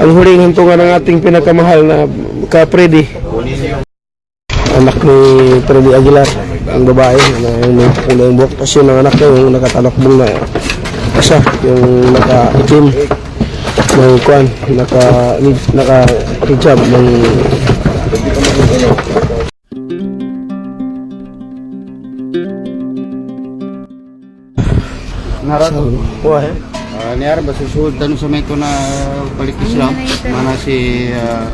ang huling hantungan ng ating pinakamahal na ka-Freddy. Anak ni Freddy Aguilar, ang babae na yung may kulay yung buhok. Tapos yun ang anak niya, yung nakatalakbong na asa, yung naka-itim ng kwan, naka, naka hijab ng Narat. Wah, eh. Uh, niar ba susunod tanong sa may ko na balik Islam mana si uh,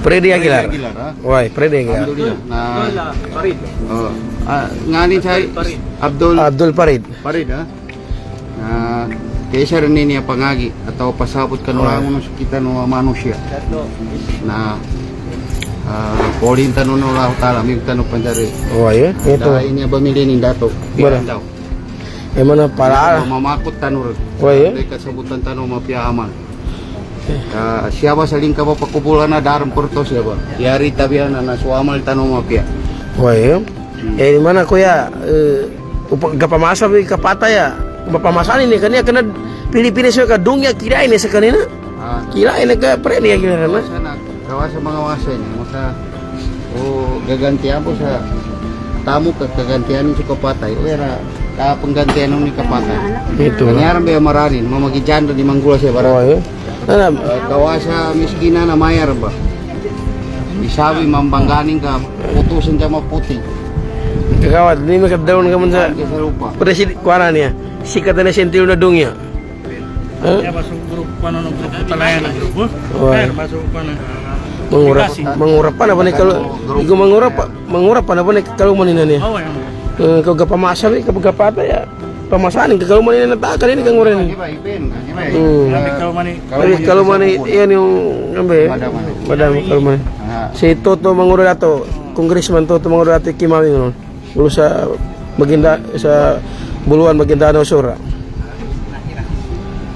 Freddy Aguilar. Aguilar ha. Wah, Freddy Aguilar. Alhamdulillah na Farid. Oh. Ah, nganin sa Abdul Abdul Farid. Farid ha. Na kaysa rin niya pangagi atau pasabot ka nung oh. kita no manusia na uh, polin tanong no Allah taala mi tanong pandari. Wah, ya. Ito. Dahil niya bamili ning dato. Bara. Daw. Eh mana para Mamakot tanong. Wah, ya. May kasabutan tanong mapiahaman. Uh, siapa saling ka ba pakupulan na daram porto siya ba? Yari tabihan na nasuamal tanong mapia. Wah, ya. Eh di mana kuya? Eh, upang kapamasa bi kapata ya. Mapamasan ini kanya kena pilih-pilih saya ka dungya kira ini sa kanina. Ah, Kira ini ka Freddy Aguilar na. kawasan na, kawasan mga wasa niya. Maka, o gagantihan po sa tamo ka kagantihan sa kapatay. O yara, kapanggantihan ni kapatay. Ito. Kanyaran ba yung maranin? Mamagidyan di manggula siya Wah, bara. ya. Nana, Uh, kawasa miskina na mayar ba? Isabi mambangganing ka, putusin ka maputi. kagawad, ni makadaon ka man sa Kaya sa lupa. presid kuana niya. Sikat na sentido na dungya. Ha? Ya masuk grup ano ng grupo talayan ng grupo. Wah. Kaya masuk pa na. Mangurap, mangurap pa na ba ni kalau Igo mangurap pa, mangurap pa na ba ni kalau manina niya. Oh, yan. Eh, kau gapamasa bi kapag gapata ya. Pamasanin ka kalau manina na ta kanina kang urin. Iba, ibin. Iba, Hmm. Grabe ka man. Tapi kalau mani yan yung ambe. Madam, mani. Ah, Si Toto Manguro dato, Congressman Toto Manguro dato Kimami noon. Ulo sa Maginda sa Buluan Maguindanao Sura.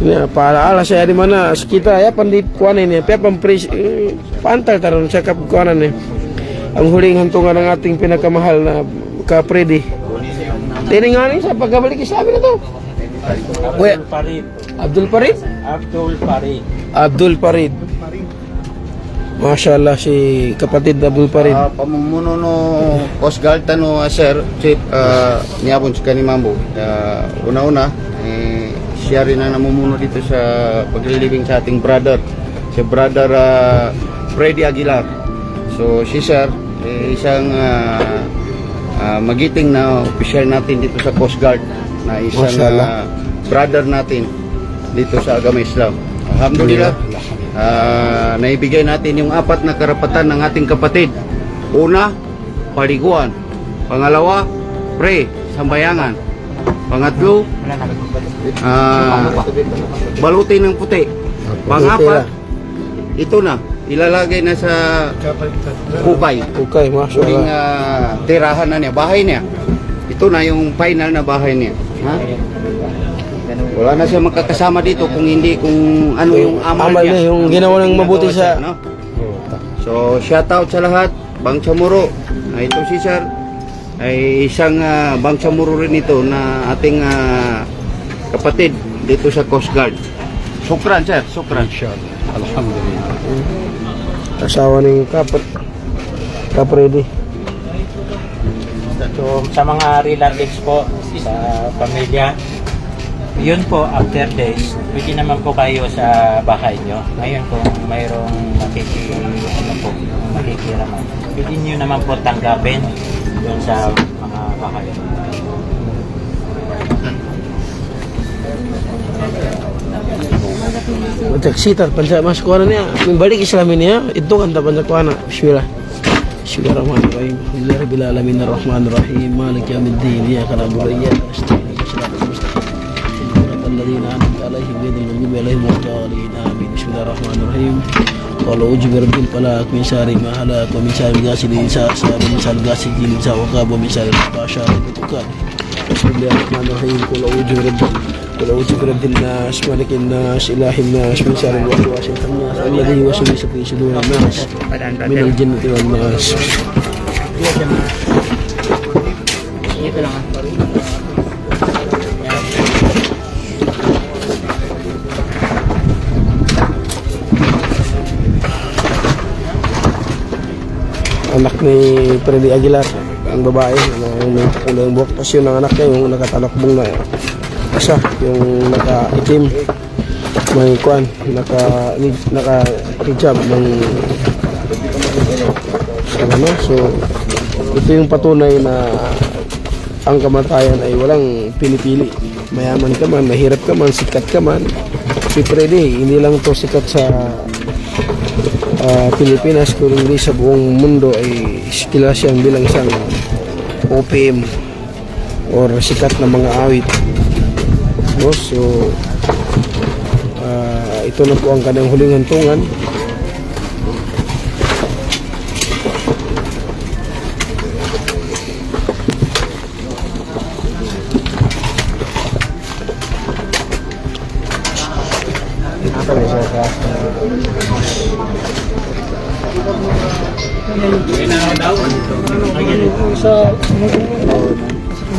Ya, paalaala saya di mana kita ya pandit kuan ini, pa pampres eh, pantal taron sa kapkuanan ni. Ang huling hantungan ng ating pinakamahal na ka-Freddy. Tiningani sa pagkabalik sabi na to. Kuya, Farid. Abdul Farid? Abdul Farid. Abdul Farid. Masya Allah si kapatid Abdul Farid. ah, pamumuno no Coast Guard no sir chief uh, niabon si kanimambo uh, una-una eh, siya rin na namumuno dito sa paglilibing sa ating brother si brother uh, Freddy Aguilar so si sir eh, isang uh, uh, magiting na official natin dito sa Coast Guard na isang uh, brother natin dito sa Agama Islam Alhamdulillah Ah, naibigay natin yung apat na karapatan ng ating kapatid. Una, paliguan. Pangalawa, pre, sambayangan. Pangatlo, ah, balutin ng puti. Pangapat, ito na, ilalagay na sa hukay. Okay, Masya Huling ah, tirahan na niya, bahay niya. Ito na yung final na bahay niya. Ha? Wala na siya makakasama dito kung hindi kung ano yung amal, Amal niya. niya, yung ginawa ng mabuti sa- no? So, shout out sa lahat. Bang Chamuro. Na ito si Sir ay isang ah, Bang Chamuro rin ito na ating ah, kapatid dito sa Coast Guard. Sukran, Sir. Sukran. Alhamdulillah. Asawa ni Kapat. Kapredi. So, sa mga relatives po, sa pamilya, yun po, after days, pwede naman po kayo sa bahay nyo. Ngayon kung mayroong makiki, ano po, makikiraman, pwede nyo naman po tanggapin doon sa mga bahay. Taksitar panca mas. Kembali ke Islam ini ya. Itu kan tak banyak kuana Bismillah. Bismillahirrahmanirrahim. Alhamdulillah alamin arrahmanirrahim Malik yamiddin ya kana buraya Astagfirullah الذين أنعمت عليهم غير المغضوب عليهم الضالين آمين بسم الله الرحمن الرحيم قال أجبر بالفلاك من شر ما هلاك ومن شر غاسد ولأوجب رد الناس ملك الناس إله الناس من شر الوسواس الخناس الذي يوسوس في صدور الناس من الجنة والناس anak ni Freddy Aguilar ang babae ano, na may kulay buhok. Tapos yun ang anak niya yung nakatalakbong na isa, yung naka-itim, may kwan, naka, naka hijab ng ano, so ito yung patunay na ang kamatayan ay walang pinipili. Mayaman ka man, mahirap ka man, sikat ka man. Si Freddy, hindi lang to sikat sa ah, Pilipinas, kundi sa buong mundo ay kilala siyang bilang isang OPM or sikat na mga awit. No? So, ah, ito na po ang kanyang huling hantungan.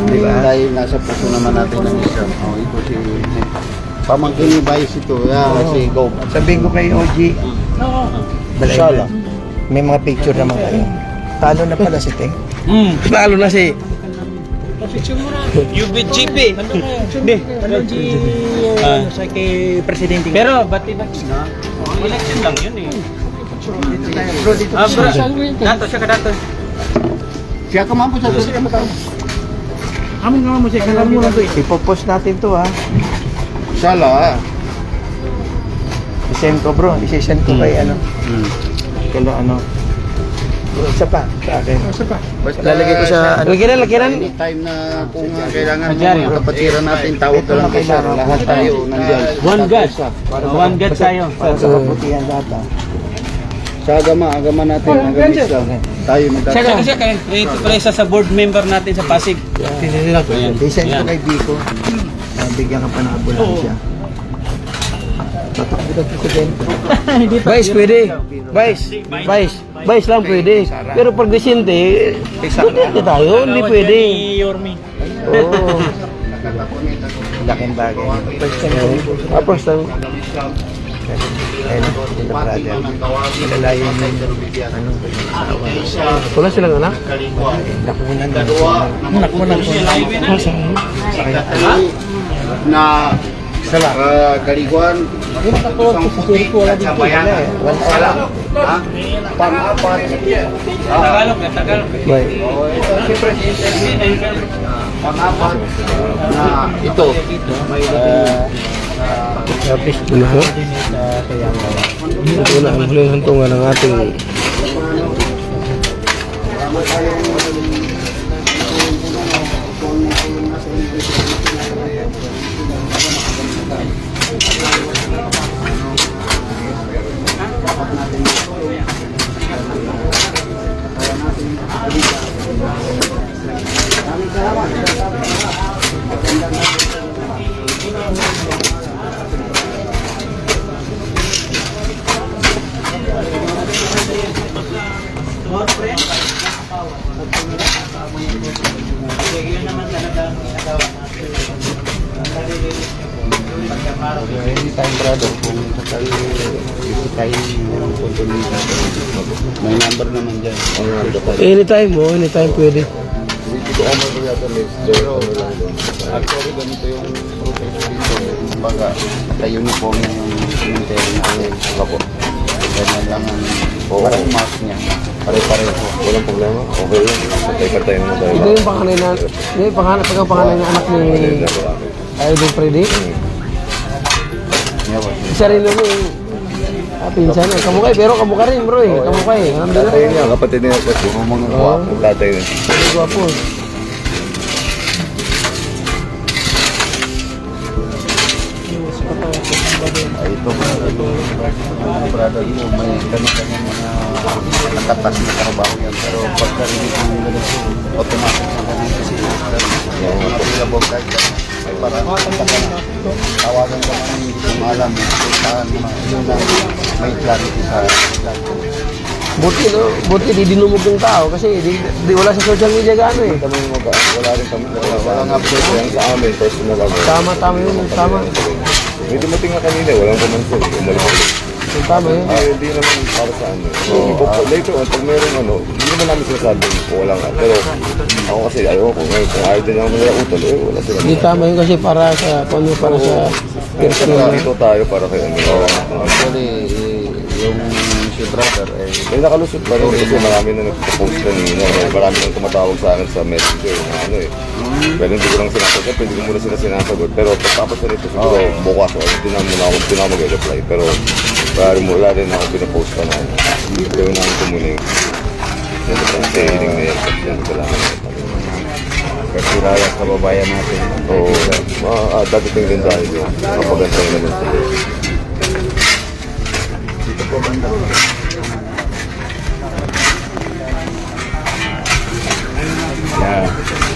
Di ba? Dahil nasa puso naman natin ng isa. Oh, ito si pamangkin ni Vice ito, yeah, si Gob. Sabihin ko kay OG, Sala. may mga picture naman kayo. Talo na pala si Teng. Hmm, lalo na si UBGP. Hindi. Ano si sa kay presidente. Pero bati ba na? Election lang yun eh. Ah, bro. Dato siya ka dato. Siya ka man po sa siya Amin nga mo siya kalam mo lang to. Ipopost natin to ha. Sala. I-send ko bro. I-send ko kay ano. Hmm. Kala ano. Bro, isa pa. Sa akin. Isa pa. Basta Lalagay ko sa ano. Lakiran, lakiran. Anytime na kung uh, kailangan mo mga kapatiran natin, tawag ka lang kay. Lahat tayo nandiyan. One God. One God tayo. Para sa kaputihan lahat ha. Sa agama, agama natin, agamis lang. Tayo Siya magkakasama. ka siya kay ito pala isa sa board member natin sa Pasig. Ayan. I-send ko Ayan. kay Biko. Uh, bigyan ka pa ng ambulansya. Tatakbo ng presidente. Vice pwede. Vice. Vice. Vice lang pwede. Pero pag Vicente, Duterte tayo, hindi pwede. Ni Yormi. Oo. Laking bagay. Ko. Tapos lang, Ayun, sila brother. Kilala yung ano, asawa. wala silang anak. Nakunan na. Nakunan ko. na uh, kaliguan isang puti at sa bayanan. Sala. Ha? Pang-apat. Tagalog, Tagalog. Bye. Si Presidente, pang-apat na ito. May Ano ho? Ito na ang huling hantungan ng ating anytime brother kung sakali isipay yung punto nito. May number naman dyan. anytime mo, anytime pwede. Pero actually ganito yung protection dito. Kumbaga, sa uniform na yung cemetery natin. Opo. Ganyan lang ang parang mask niya. Pare-pareho. Walang problema. Okay yun. Patay-patay naman tayo. Ito yung panganay na, ito yung panganay, pagka panganay na anak ni Idol Freddy. Rin naman yung ah, pinsan. eh. Kamukha eh, pero kamukha rin bro eh. Kamukha eh. Dala. Tatay niya, kapatid niya kasi. Mga Oo. guwapo. Tatay niya. Gwapo. Ay, ito? Ito, mga brother mo, may kanya-kanya mga nakatas na trabaho yan. Pero pagkarinig mo yung ganito, automatic na ganito kasi yung mga available kahit May parang tawagan ka na hindi ko maalam. Kailangan mo na yun ang may clarity sa Buti no, buti di dinumog yung tao kasi di, di wala sa social media gaano eh. Kami mo ba? Wala rin kami. Wala, walang update Yan sa amin, personal ako. Tama, tama yun, tama. May dumating nga kanina, walang kumansin. Umalis ulit. Tama yun. Ah, hindi naman para sa ano. So, uh, later on, pag meron ano, hindi naman namin sinasabi ko walang ano. Pero ako kasi ayaw ko. Ngayon, kung ayaw din ako nila utol, eh, wala sila. Hindi tama yun kasi para sa, ano, para sa Pero personal. dito tayo para kay ano. Actually, yung si brother, eh, May nakalusot pa rin kasi marami na nagpo-post kanina. eh. Marami nang tumatawag sa akin sa messenger na ano eh. Pero hindi ko lang sinasagot, pwede ko muna sila sinasagot. Pero pagtapos na nito siguro bukas, o hindi na muna ako, hindi na ako mag-reply. Pero parang mula rin ako pinapost pa na ano. Gawin namin ko muna yung Kasi hiling na yan. Kasi yan kailangan natin. kasi raya sa babayan natin. Oo, uh, ah, dadating din tayo doon. Kapagantay naman sila. Yeah.